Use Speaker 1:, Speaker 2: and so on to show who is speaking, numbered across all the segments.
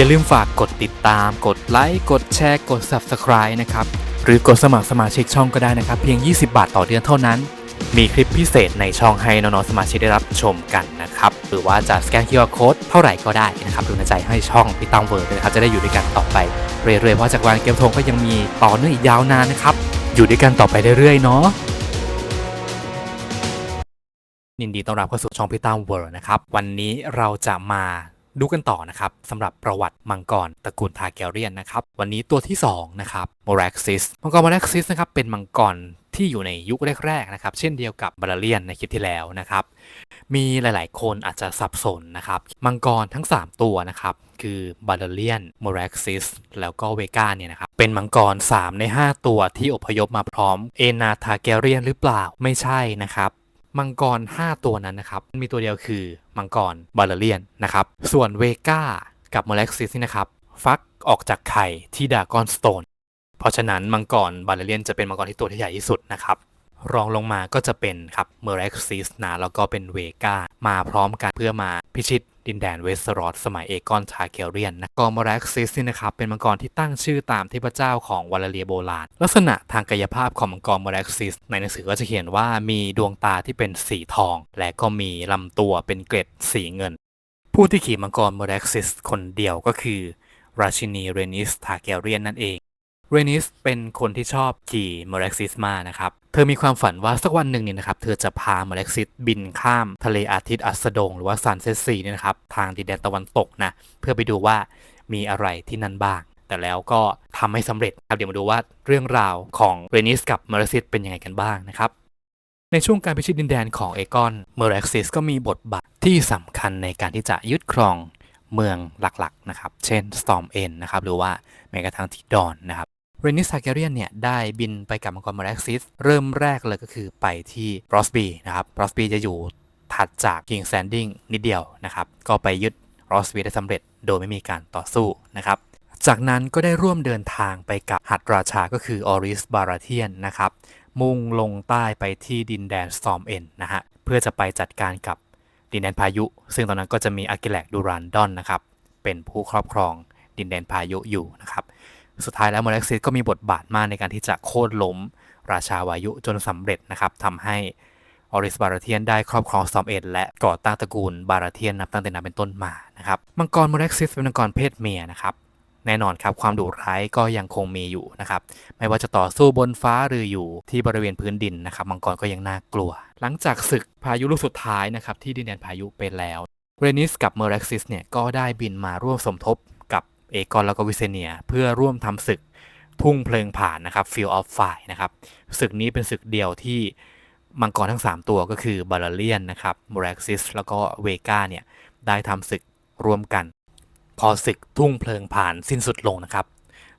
Speaker 1: อย่าลืมฝากกดติดตาม กดไลค์ กดแชร์ กด Subscribe นะครับ หรือกดสมัครสมาชิกช่องก็ได้นะครับ เพียง 20 บาทต่อเดือนเท่านั้น มีคลิปพิเศษในช่องให้น้องๆสมาชิกได้รับชมกันนะครับ หรือว่าจะสแกน QR Code เท่าไหร่ก็ได้นะครับดูในใจให้ช่องพี่ตั้มเวิร์ดนะครับ จะได้อยู่ด้วยกันต่อไปเรื่อยๆ เพราะจากวานเกมทงก็ยังมีต่อเนื่องอีกยาวนานนะครับ อยู่ด้วยกันต่อไปเรื่อยๆ เนาะ ยินดีต้อนรับเข้าสู่ช่องพี่ตั้มเวิร์นะครับ วันนี้เราจะมา ดูกันต่อนะครับสำหรับประวัติมังกรตระกูลทาแกเรียนนะครับ วันนี้ตัวที่2นะครับโมร็กซิสมังกรโมร็กซิสนะครับเป็นมังกรที่อยู่ในยุคแรกๆนะครับ เช่นเดียวกับบาลเลียนในคลิปที่แล้วนะครับ มีหลายๆคนอาจจะสับสนนะครับ มังกรทั้ง 3 ตัวนะครับ คือบาลเลียนโมร็กซิสแล้วก็เวกาเนี่ยนะครับ เป็นมังกร 3 ใน 5 ตัวที่อพยพมาพร้อมเอนาทาแกเรียนหรือเปล่าไม่ใช่นะครับ มังกร 5 ตัวนั้นนะครับ มีตัวเดียวคือมังกรบาลเลียนนะครับ ส่วนเวก้ากับโมเล็กซิสนี่นะครับ ฟักออกจากไข่ที่ดากอนสโตน เพราะฉะนั้นมังกรบาลเลียนจะเป็นมังกรที่ตัวที่ใหญ่ที่สุดนะครับ รองลงมาก็จะเป็นครับเมอร์เร็กซิสนะแล้วก็เป็นเวกามาพร้อมกันเพื่อมาพิชิตดินแดนเวสเทอรอดสมัยเอกอนทาเกเรียนนะกอมอร็กซิสนี่นะครับเป็นมังกรที่ตั้งชื่อตามเทพเจ้าของวาลเลียโบราณ ลักษณะทางกายภาพของมังกรมอร็กซิส ในหนังสือก็จะเขียนว่ามีดวงตาที่เป็นสีทอง และก็มีลำตัวเป็นเกล็ดสีเงิน ผู้ที่ขี่มังกรมอร็กซิสคนเดียวก็คือ ราชินีเรนิสทาเกเรียนนั่นเองเรนิสเป็นคนที่ชอบขี่มอร็กซิสมากนะครับ ธอมีความฝันว่าสักวันหนึ่งเนี่ยนะครับ เธอจะพาเมอร็กซิสบินข้ามทะเลอาทิตย์อัสดง หรือว่าซันเซตซีเนี่ยนะครับ ทางดินแดนตะวันตกนะ เพื่อไปดูว่ามีอะไรที่นั่นบ้าง แต่แล้วก็ทำให้สำเร็จครับ เดี๋ยวมาดูว่าเรื่องราวของเรนิสกับเมอร็กซิสเป็นยังไงกันบ้างนะครับ ในช่วงการพิชิตดินแดนของเอกอน เมอร็กซิสก็มีบทบาทที่สำคัญในการที่จะยึดครองเมืองหลักๆนะครับ เช่น Storm End นะครับ หรือว่าแม้กระทั่งที่ดอนนะครับ เรนิสทาเกเรียนเนี่ยได้บินไปกับมังกรมาร็กซิส เริ่มแรกเลยก็คือไปที่บรอสบีนะครับบรอสบีจะอยู่ถัดจากคิงแซนดิงนิดเดียวนะครับ ก็ไปยึดบรอสบีได้สำเร็จโดยไม่มีการต่อสู้นะครับจากนั้นก็ได้ร่วมเดินทางไปกับหัดราชาก็คือออริสบาราเทียนนะครับ มุ่งลงใต้ไปที่ดินแดนสตอมเอ็นนะฮะ เพื่อจะไปจัดการกับดินแดนพายุ ซึ่งตอนนั้นก็จะมีอากิแลกดูรันดอนนะครับ เป็นผู้ครอบครองดินแดนพายุอยู่นะครับ สุดท้ายแล้วโมเล็กซิสก็มีบทบาทมากในการที่จะโค่นล้มราชาวายุจนสำเร็จนะครับทำให้ออริสบาราเทียนได้ครอบครองซอมเอ็ดและก่อตั้งตระกูลบาราเทียนนับตั้งแต่นั้นเป็นต้นมานะครับมังกรโมเล็กซิสเป็นมังกรเพศเมียนะครับแน่นอนครับความดุร้ายก็ยังคงมีอยู่นะครับไม่ว่าจะต่อสู้บนฟ้าหรืออยู่ที่บริเวณพื้นดินนะครับมังกรก็ยังน่ากลัว หลังจากศึกพายุลูกสุดท้ายนะครับที่ดินแดนพายุไปแล้วเรนิสกับเมอร์เร็กซิสเนี่ยก็ได้บินมาร่วมสมทบ เอกอนแล้วก็วิเซเนีย เพื่อร่วมทำศึกทุ่งเพลิงผ่านนะครับ Field of Fire นะครับศึกนี้เป็นศึกเดียวที่มังกรทั้ง 3 ตัวก็คือบาลเลียนนะครับโมเร็กซิสแล้วก็เวกาเนี่ยได้ทำศึกร่วมกัน พอศึกทุ่งเพลิงผ่านสิ้นสุดลงนะครับ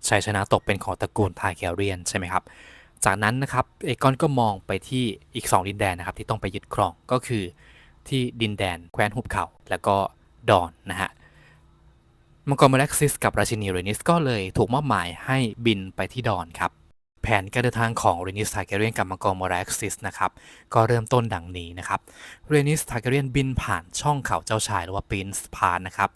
Speaker 1: ชัยชนะตกเป็นของตระกูลทาแคเรียนใช่ไหมครับ จากนั้นนะครับเอกอนก็มองไปที่อีก 2 ดินแดนนะครับที่ต้องไปยึดครองก็คือที่ดินแดนแคว้นหุบเขา แล้วก็ดอนนะฮะ มังกรมาเล็กซิสกับราชินีเรนิสก็เลยถูกมอบหมายให้บินไปที่ดอนครับ แผนการเดินทางของเรนิสทาเกเรียนกับมังกรมาเล็กซิสนะครับก็เริ่มต้นดังนี้นะครับเรนิสทาเกเรียนบินผ่านช่องเขาเจ้าชายหรือว่าปินส์พานนะครับ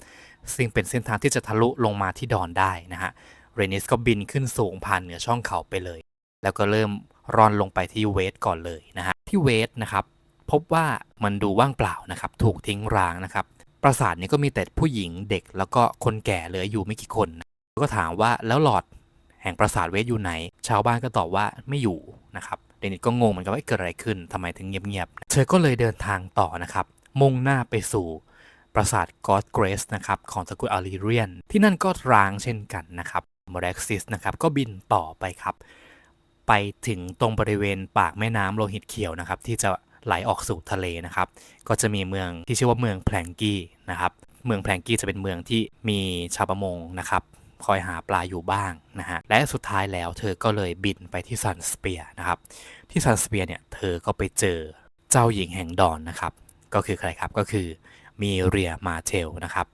Speaker 1: ซึ่งเป็นเส้นทางที่จะทะลุลงมาที่ดอนได้นะฮะเรนิสก็บินขึ้นสูงผ่านเหนือช่องเขาไปเลย แล้วก็เริ่มร่อนลงไปที่เวสก่อนเลยนะฮะที่เวสนะครับพบว่ามันดูว่างเปล่านะครับถูกทิ้งร้างนะครับ ปราสาทนี้ก็มีแต่ผู้หญิงเด็กแล้วก็คนแก่เหลืออยู่ไม่กี่คนนะก็ถามว่าแล้วหลอดแห่งปราสาทเวสอยู่ไหน ชาวบ้านก็ตอบว่าไม่อยู่นะครับเดนิสก็งงเหมือนกันว่าเกิดอะไรขึ้นทำไมถึงเงียบๆเธอก็เลยเดินทางต่อนะครับ มุ่งหน้าไปสู่ปราสาทกอดเกรสนะครับของตระกูลอารีเรียน ที่นั่นก็ร้างเช่นกันนะครับมเร็กซิสนะครับก็บินต่อไปครับ ไปถึงตรงบริเวณปากแม่น้ำโลหิตเขียวนะครับ ที่จะ ไหลออกสู่ทะเลนะครับ ก็จะมีเมืองที่ชื่อว่าเมืองแพลงกี้นะครับ เมืองแพลงกี้จะเป็นเมืองที่มีชาวประมงนะครับคอยหาปลาอยู่บ้างนะฮะ และสุดท้ายแล้วเธอก็เลยบินไปที่ซันสเปียนะครับ ที่ซันสเปียเนี่ยเธอก็ไปเจอเจ้าหญิงแห่งดอนนะครับ ก็คือใครครับ ก็คือมีเรียมาเทลนะครับ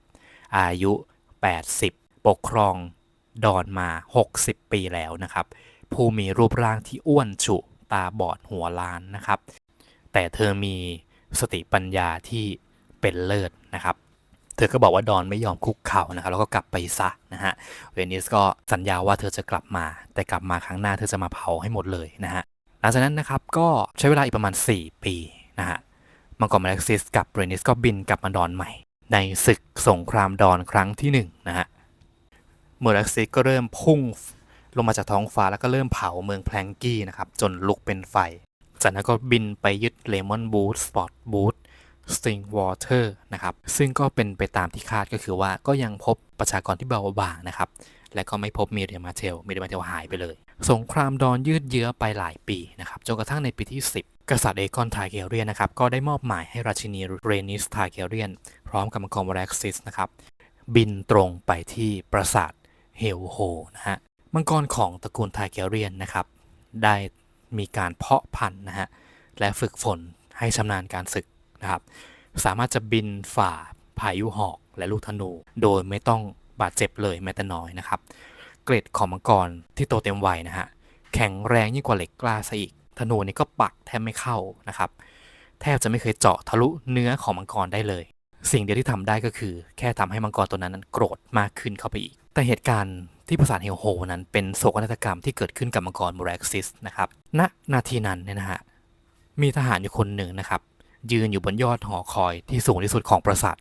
Speaker 1: อายุ 80 ปกครองดอนมา 60 ปีแล้วนะครับ ผู้มีรูปร่างที่อ้วนฉุ ตาบอดหัวล้านนะครับ แต่เธอมีสติปัญญาที่เป็นเลิศนะครับ เธอก็บอกว่าดอนไม่ยอมคุกเข่านะครับ แล้วก็กลับไปซะนะฮะ เวนิสก็สัญญาว่าเธอจะกลับมา แต่กลับมาครั้งหน้าเธอจะมาเผาให้หมดเลยนะฮะ หลังจากนั้นนะครับก็ใช้เวลาอีกประมาณ 4 ปีนะฮะ มังกรมาเล็กซิสกับเวนิสก็บินกลับมาดอนใหม่ ในศึกสงครามดอนครั้งที่หนึ่งนะฮะเมอร์เล็กซิสก็เริ่มพุ่งลงมาจากท้องฟ้าแล้วก็เริ่มเผาเมืองแพลงกี้นะครับจนลุกเป็นไฟ จากนั้นก็บินไปยึดเลมอนบูธสปอตบูธสติงวอเตอร์นะครับ ซึ่งก็เป็นไปตามที่คาดก็คือว่าก็ยังพบประชากรที่เบาบางนะครับ และก็ไม่พบมีเดียมาเทลมีเดียมาเทลหายไปเลย สงครามดอนยืดเยื้อไปหลายปีนะครับ จนกระทั่งในปีที่ 10 กษัตริย์เอกอนทาเกเรียนนะครับ ก็ได้มอบหมายให้ราชินีเรนิสทาเกเรียน พร้อมกับมังกรวรักซิสนะครับ บินตรงไปที่ปราสาทเฮลโฮนะฮะ มังกรของตระกูลทาเกเรียนนะครับ ได้ มีการเพาะพันธุ์นะฮะและฝึกฝนให้ชำนาญการศึกนะครับสามารถจะบินฝ่าพายุหอกและลูกธนู โดยไม่ต้องบาดเจ็บเลยแม้แต่น้อยนะครับ เกรดของมังกรที่โตเต็มวัยนะฮะแข็งแรงยิ่งกว่าเหล็กกล้าซะอีกธนูนี่ก็ปักแทบไม่เข้านะครับ แทบจะไม่เคยเจาะทะลุเนื้อของมังกรได้เลย สิ่งเดียวที่ทำได้ก็คือ แค่ทำให้มังกรตัวนั้นนั้นโกรธมากขึ้นเข้าไปอีก แต่เหตุการณ์ที่ปราสาทเฮลโฮนั้นเป็นโศกนาฏกรรมที่เกิดขึ้นกับมังกรมูรักซิสนะครับ ณ นาทีนั้นเนี่ยนะฮะ มีทหารอยู่คนหนึ่งนะครับ ยืนอยู่บนยอดหอคอยที่สูงที่สุดของปราสาท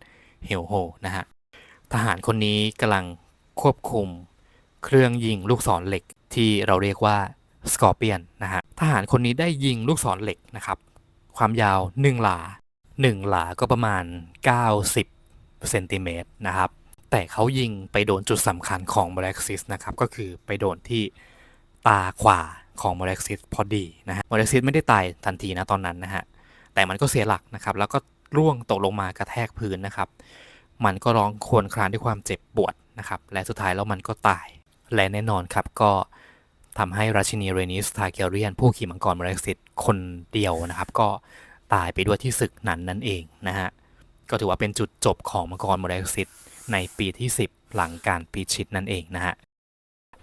Speaker 1: เฮลโฮนะฮะ ทหารคนนี้กำลังควบคุมเครื่องยิงลูกศรเหล็กที่เราเรียกว่าสกอร์เปียนนะฮะ ทหารคนนี้ได้ยิงลูกศรเหล็กนะครับ ความยาว 1 หลา 1 หลาก็ประมาณ 90เซนติเมตรนะครับ แต่เขายิงไปโดนจุดสำคัญของม a ล็กซิสนะครับ ก็คือไปโดนที่ตาขวาของม a ล็กซิสพอดีนะฮะม a ล็กซิสไม่ได้ตายทันทีนะตอนนั้นนะฮะ แต่มันก็เสียหลักนะครับ แล้วก็ร่วงตกลงมากระแทกพื้นนะครับ มันก็ร้องครวญครางด้วยความเจ็บปวดนะครับ และสุดท้ายแล้วมันก็ตาย และแน่นอนครับก็ทำให้ราชินีเรนิสทาเกเรียน ผู้ขี่มังกรม a ล็กซิสคนเดียวนะครับ ก็ตายไปด้วยที่ศึกนั้นนั่นเองนะฮะ ก็ถือว่าเป็นจุดจบของมังกรม a ล็กซิส ในปีที่ 10 หลังการปีชิดนั่นเองนะฮะ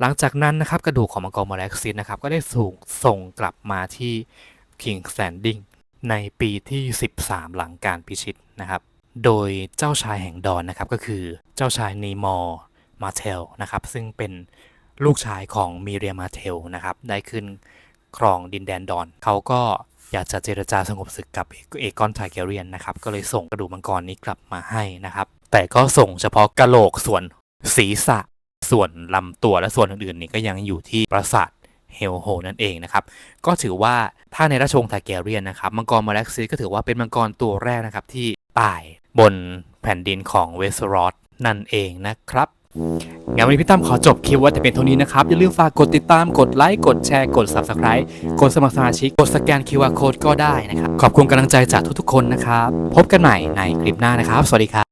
Speaker 1: หลังจากนั้นนะครับกระดูกของมังกรม a ล็กซิสนะครับก็ได้ถูกส่งกลับมาที่ King's Landing ในปีที่ 13 หลังการพิชิตนะครับ โดยเจ้าชายแห่งดอนนะครับก็คือเจ้าชายนีมอร์มาเทลนะครับซึ่งเป็นลูกชายของมีเรียมาเทลนะครับได้ขึ้นครองดินแดนดอน เขาก็อยากจะเจรจาสงบศึกกับเอกอนไทเกเรียนนะครับก็เลยส่งกระดูกมังกรนี้กลับมาให้นะครับ แต่ก็ส่งเฉพาะกะโหลกส่วนศีรษะ ส่วนลำตัวและส่วนอื่นๆนี่ก็ยังอยู่ที่ปราสาทเฮลโฮนั่นเองนะครับ ก็ถือว่าถ้าในราชวงศ์ทาเกเรียนนะครับ มังกรมาแล็กซิสก็ถือว่าเป็นมังกรตัวแรกนะครับที่ตายบนแผ่นดินของเวสรอสนั่นเองนะครับงั้นวันนี้พี่ตั้มขอจบคลิปไว้แต่เป็นเท่านี้นะครับ อย่าลืมฝากกดติดตามกดไลค์ กดแชร์กด Subscribe กดสมัครสมาชิก กดสแกน QR Code ก็ได้นะครับ ขอบคุณกำลังใจจากทุกๆคนนะครับ พบกันใหม่ในคลิปหน้านะครับ สวัสดีครับ